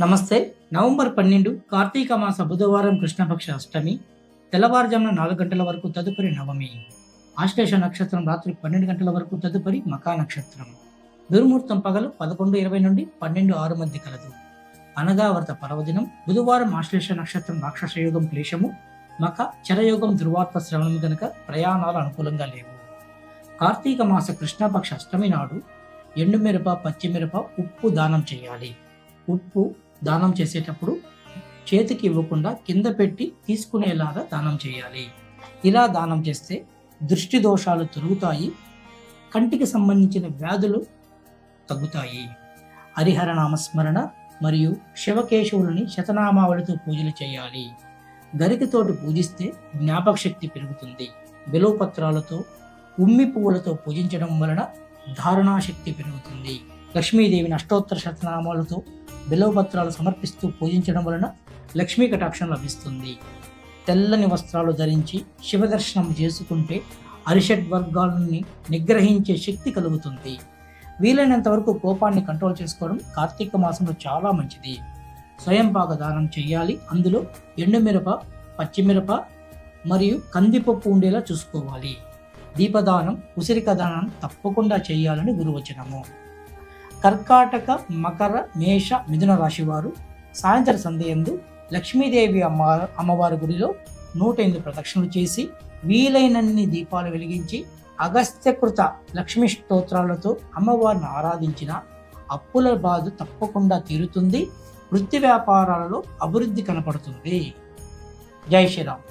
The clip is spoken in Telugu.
నమస్తే. నవంబర్ పన్నెండు కార్తీక మాస బుధవారం కృష్ణపక్ష అష్టమి తెల్లవారుజామున నాలుగు గంటల వరకు తదుపరి నవమి ఆశ్లేష నక్షత్రం రాత్రి పన్నెండు గంటల వరకు తదుపరి మకా నక్షత్రం. దుర్ముహూర్తం పగలు పదకొండు ఇరవై నుండి పన్నెండు ఆరు మధ్య కలదు. అనగావర్త పర్వదినం బుధవారం ఆశ్లేష నక్షత్రం రాక్షసయోగం క్లేశము మక చరయోగం దుర్వార్త శ్రవణం కనుక ప్రయాణాలు అనుకూలంగా లేవు. కార్తీక మాస కృష్ణపక్ష అష్టమి నాడు ఎండుమిరప పచ్చిమిరప ఉప్పు దానం చేయాలి. ఉప్పు దానం చేసేటప్పుడు చేతికి ఇవ్వకుండా కింద పెట్టి తీసుకునేలాగా దానం చేయాలి. ఇలా దానం చేస్తే దృష్టి దోషాలు తొలుగుతాయి కంటికి సంబంధించిన వ్యాధులు తగ్గుతాయి. హరిహర నామస్మరణ మరియు శివకేశవులని శతనామావళితో పూజలు చేయాలి. గరికతోటి పూజిస్తే జ్ఞాపక శక్తి పెరుగుతుంది. బిలువపత్రాలతో ఉమ్మి పువ్వులతో పూజించడం వలన ధారణాశక్తి పెరుగుతుంది. లక్ష్మీదేవిని అష్టోత్తర శతనామాలతో బిలవపత్రాలు సమర్పిస్తూ పూజించడం వలన లక్ష్మీ కటాక్షం లభిస్తుంది. తెల్లని వస్త్రాలు ధరించి శివదర్శనం చేసుకుంటే అరిషడ్ వర్గాలని నిగ్రహించే శక్తి కలుగుతుంది. వీలైనంత వరకు కోపాన్ని కంట్రోల్ చేసుకోవడం కార్తీక మాసంలో చాలా మంచిది. స్వయంపాక దానం చేయాలి. అందులో ఎండుమిరప పచ్చిమిరప మరియు కందిపప్పు ఉండేలా చూసుకోవాలి. దీపదానం ఉసిరిక దానం తప్పకుండా చేయాలని గురువచనము. కర్కాటక మకర మేష మిథున రాశి వారు సాయంత్ర సంధ్యందు లక్ష్మీదేవి అమ్మ అమ్మవారి గుడిలో నూట ఎనిమిది ప్రదక్షిణలు చేసి వీలైనన్ని దీపాలు వెలిగించి అగస్త్యకృత లక్ష్మీ స్తోత్రాలతో అమ్మవారిని ఆరాధించిన అప్పుల బాధ తప్పకుండా తీరుతుంది. వృత్తి వ్యాపారాలలో అభివృద్ధి కనపడుతుంది. జై శ్రీరామ్.